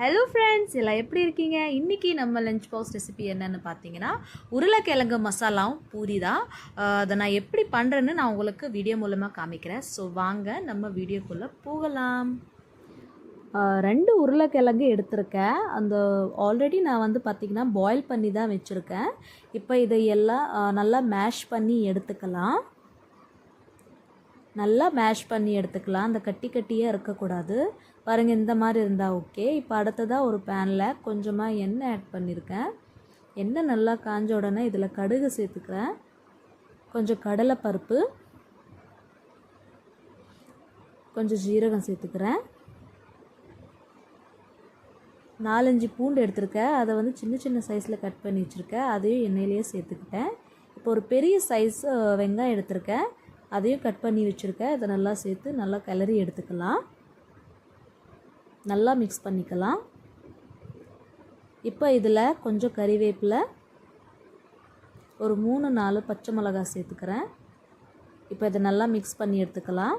Hello friends எல்லாம் எப்படி இருக்கீங்க? இன்றைக்கி நம்ம லஞ்ச் பாக்ஸ் ரெசிபி என்னன்னு பார்த்தீங்கன்னா உருளைக்கிழங்கு மசாலாவும் பூரி தான். அதை நான் எப்படி பண்ணுறேன்னு நான் உங்களுக்கு வீடியோ மூலமாக காமிக்கிறேன். ஸோ வாங்க நம்ம வீடியோக்குள்ளே போகலாம். ரெண்டு உருளைக்கிழங்கு எடுத்திருக்கேன். அந்த ஆல்ரெடி நான் வந்து பார்த்திங்கன்னா பாயில் பண்ணி தான் வச்சுருக்கேன். இப்போ இதை எல்லாம் நல்லா மேஷ் பண்ணி எடுத்துக்கலாம். நல்லா மேஷ் பண்ணி எடுத்துக்கலாம். அந்த கட்டி கட்டியே இருக்கக்கூடாது. பாருங்கள் இந்த மாதிரி இருந்தால் ஓகே. இப்போ அடுத்ததாக ஒரு பேனில் கொஞ்சமாக எண்ணெய் ஆட் பண்ணியிருக்கேன் எண்ணெய் நல்லா காஞ்ச உடனே இதில் கடுகு சேர்த்துக்கிறேன். கொஞ்சம் கடலை பருப்பு கொஞ்சம் ஜீரகம் சேர்த்துக்கிறேன். நாலஞ்சு பூண்டு எடுத்திருக்கேன். அதை வந்து சின்ன சின்ன சைஸில் கட் பண்ணி வச்சுருக்கேன். அதையும் எண்ணெயிலேயே சேர்த்துக்கிட்டேன். இப்போ ஒரு பெரிய சைஸ் வெங்காயம் எடுத்திருக்கேன். அதையும் கட் பண்ணி வச்சுருக்கேன். அதை நல்லா சேர்த்து நல்லா கிளறி எடுத்துக்கலாம். நல்லா மிக்ஸ் பண்ணிக்கலாம். இப்போ இதில் கொஞ்சம் கறிவேப்பில் ஒரு மூணு நாலு பச்சை மிளகாய் சேர்த்துக்கிறேன். இப்போ இதை நல்லா மிக்ஸ் பண்ணி எடுத்துக்கலாம்.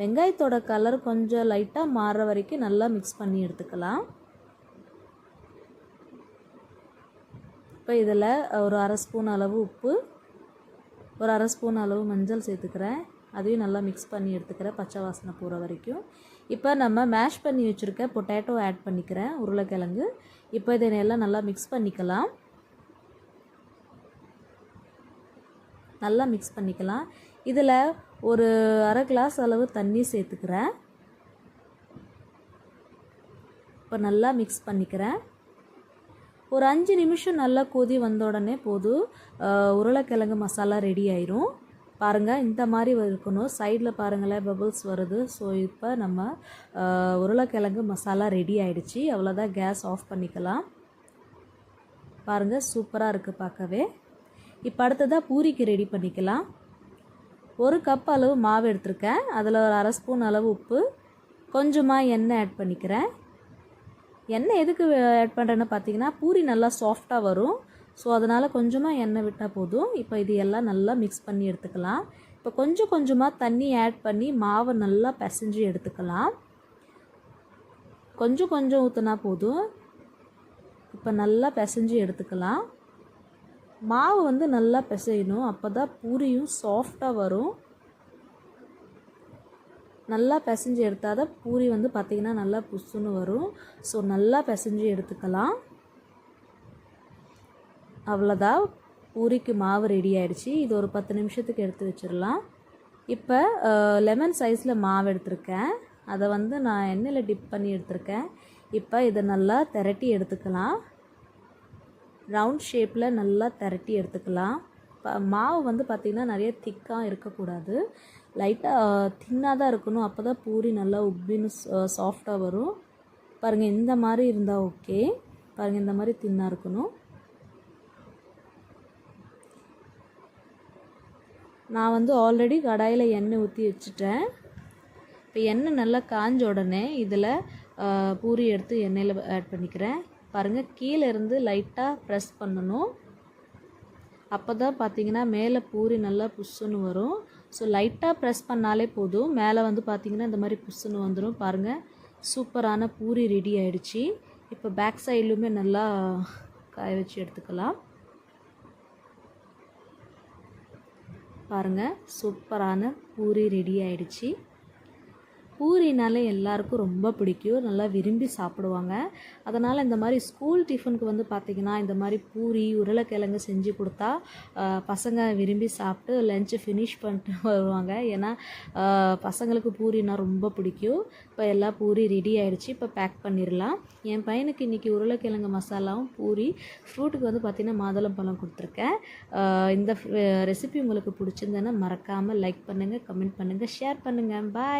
வெங்காயத்தோட கலர் கொஞ்சம் லைட்டாக மாறுற வரைக்கும் நல்லா மிக்ஸ் பண்ணி எடுத்துக்கலாம். இப்போ இதில் ஒரு அரை ஸ்பூன் அளவு உப்பு ஒரு அரை ஸ்பூன் அளவு மஞ்சள் சேர்த்துக்கிறேன். அதையும் நல்லா மிக்ஸ் பண்ணி எடுத்துக்கிறேன் பச்சை வாசனை போகிற வரைக்கும். இப்போ நம்ம மேஷ் பண்ணி வச்சுருக்க பொட்டேட்டோ ஆட் பண்ணிக்கிறேன் உருளைக்கிழங்கு. இப்போ இதை எல்லாம் நல்லா மிக்ஸ் பண்ணிக்கலாம். நல்லா மிக்ஸ் பண்ணிக்கலாம். இதில் ஒரு அரை கிளாஸ் அளவு தண்ணி சேர்த்துக்கிறேன். இப்போ நல்லா மிக்ஸ் பண்ணிக்கிறேன். ஒரு அஞ்சு நிமிஷம் நல்லா கொதி வந்த உடனே போதும் உருளைக்கிழங்கு மசாலா ரெடி ஆயிரும். பாருங்கள் இந்த மாதிரி இருக்கணும். சைடில் பாருங்களேன் பபிள்ஸ் வருது. ஸோ இப்போ நம்ம உருளைக்கிழங்கு மசாலா ரெடி ஆயிடுச்சு. அவ்வளோதான் கேஸ் ஆஃப் பண்ணிக்கலாம். பாருங்கள் சூப்பராக இருக்குது பார்க்கவே. இப்போ அடுத்ததாக பூரிக்கு ரெடி பண்ணிக்கலாம். ஒரு கப் அளவு மாவு எடுத்திருக்கேன். அதில் ஒரு அரை ஸ்பூன் அளவு உப்பு. கொஞ்சமாக எண்ணெய் ஆட் பண்ணிக்கிறேன். எண்ணெய் எதுக்கு ஆட் பண்ணுறேன்னு பார்த்தீங்கன்னா பூரி நல்லா சாஃப்டாக வரும். ஸோ அதனால் கொஞ்சமாக எண்ணெய் விட்டால் போதும். இப்போ இது எல்லாம் நல்லா மிக்ஸ் பண்ணி எடுத்துக்கலாம். இப்போ கொஞ்சம் கொஞ்சமாக தண்ணி ஆட் பண்ணி மாவை நல்லா பிசைஞ்சு எடுத்துக்கலாம். கொஞ்சம் கொஞ்சம் ஊற்றினா போதும். இப்போ நல்லா பிசைஞ்சு எடுத்துக்கலாம். மாவு வந்து நல்லா பிசையணும். அப்போ தான் பூரியும் சாஃப்டாக வரும். நல்லா பிசைஞ்சு எடுத்தால் தான் பூரி வந்து பார்த்திங்கன்னா நல்லா புசுன்னு வரும். ஸோ நல்லா பிசைஞ்சு எடுத்துக்கலாம். அவ்வளோதான். பூரிக்கு மாவு ரெடி ஆயிடுச்சு. இது ஒரு பத்து நிமிஷத்துக்கு எடுத்து வச்சிடலாம். இப்போ லெமன் சைஸில் மாவு எடுத்திருக்கேன். அதை வந்து நான் எண்ணெயில் டிப் பண்ணி எடுத்திருக்கேன். இப்போ இதை நல்லா திரட்டி எடுத்துக்கலாம். ரவுண்ட் ஷேப்பில் நல்லா திரட்டி எடுத்துக்கலாம். மாவு வந்து பார்த்திங்கன்னா நிறைய திக்காக இருக்கக்கூடாது. லைட்டாக தின்னாக தான் இருக்கணும். அப்போ தான் பூரி நல்லா உப்பின்னு சாஃப்டாக வரும். பாருங்கள் இந்த மாதிரி இருந்தால் ஓகே பாருங்கள் இந்த மாதிரி தின்னாக இருக்கணும். நான் வந்து ஆல்ரெடி கடாயில் எண்ணெய் ஊற்றி வச்சுட்டேன். இப்போ எண்ணெய் நல்லா காஞ்ச உடனே இதில் பூரி எடுத்து எண்ணெயில் ஆட் பண்ணிக்கிறேன். பாருங்கள் கீழே இருந்து லைட்டாக ப்ரெஸ் பண்ணணும். அப்போ தான் பார்த்தீங்கன்னா மேலே பூரி நல்லா புஷ்ஷுன்னு வரும். ஸோ லைட்டாக ப்ரெஸ் பண்ணாலே போதும். மேலே வந்து பார்த்திங்கன்னா இந்த மாதிரி புஷ்ஷுன்னு வந்துடும் பாருங்கள் சூப்பரான பூரி ரெடி ஆகிடுச்சி இப்போ பேக் சைட்லையுமே நல்லா காய வச்சு எடுத்துக்கலாம். பாருங்கள் சூப்பரான பூரி ரெடி ஆகிடுச்சி பூரினாலே எல்லாருக்கும் ரொம்ப பிடிக்கும். நல்லா விரும்பி சாப்பிடுவாங்க. அதனால் இந்த மாதிரி ஸ்கூல் டிஃபனுக்கு வந்து பார்த்திங்கன்னா இந்த மாதிரி பூரி உருளைக்கிழங்கு செஞ்சு கொடுத்தா பசங்க விரும்பி சாப்பிட்டு லஞ்சு ஃபினிஷ் பண்ணிட்டு வருவாங்க. ஏன்னா பசங்களுக்கு பூரினா ரொம்ப பிடிக்கும். இப்போ எல்லா பூரி ரெடி ஆகிடுச்சு இப்போ பேக் பண்ணிடலாம். என் பையனுக்கு இன்றைக்கி உருளைக்கிழங்கு மசாலாவும் பூரி ஃப்ரூட்டுக்கு வந்து பார்த்திங்கன்னா மாதுளம்பழம் கொடுத்துருக்கேன். இந்த ரெசிபி உங்களுக்கு பிடிச்சிருந்தேன்னா மறக்காமல் லைக் பண்ணுங்கள் கமெண்ட் பண்ணுங்கள் ஷேர் பண்ணுங்கள் பாய்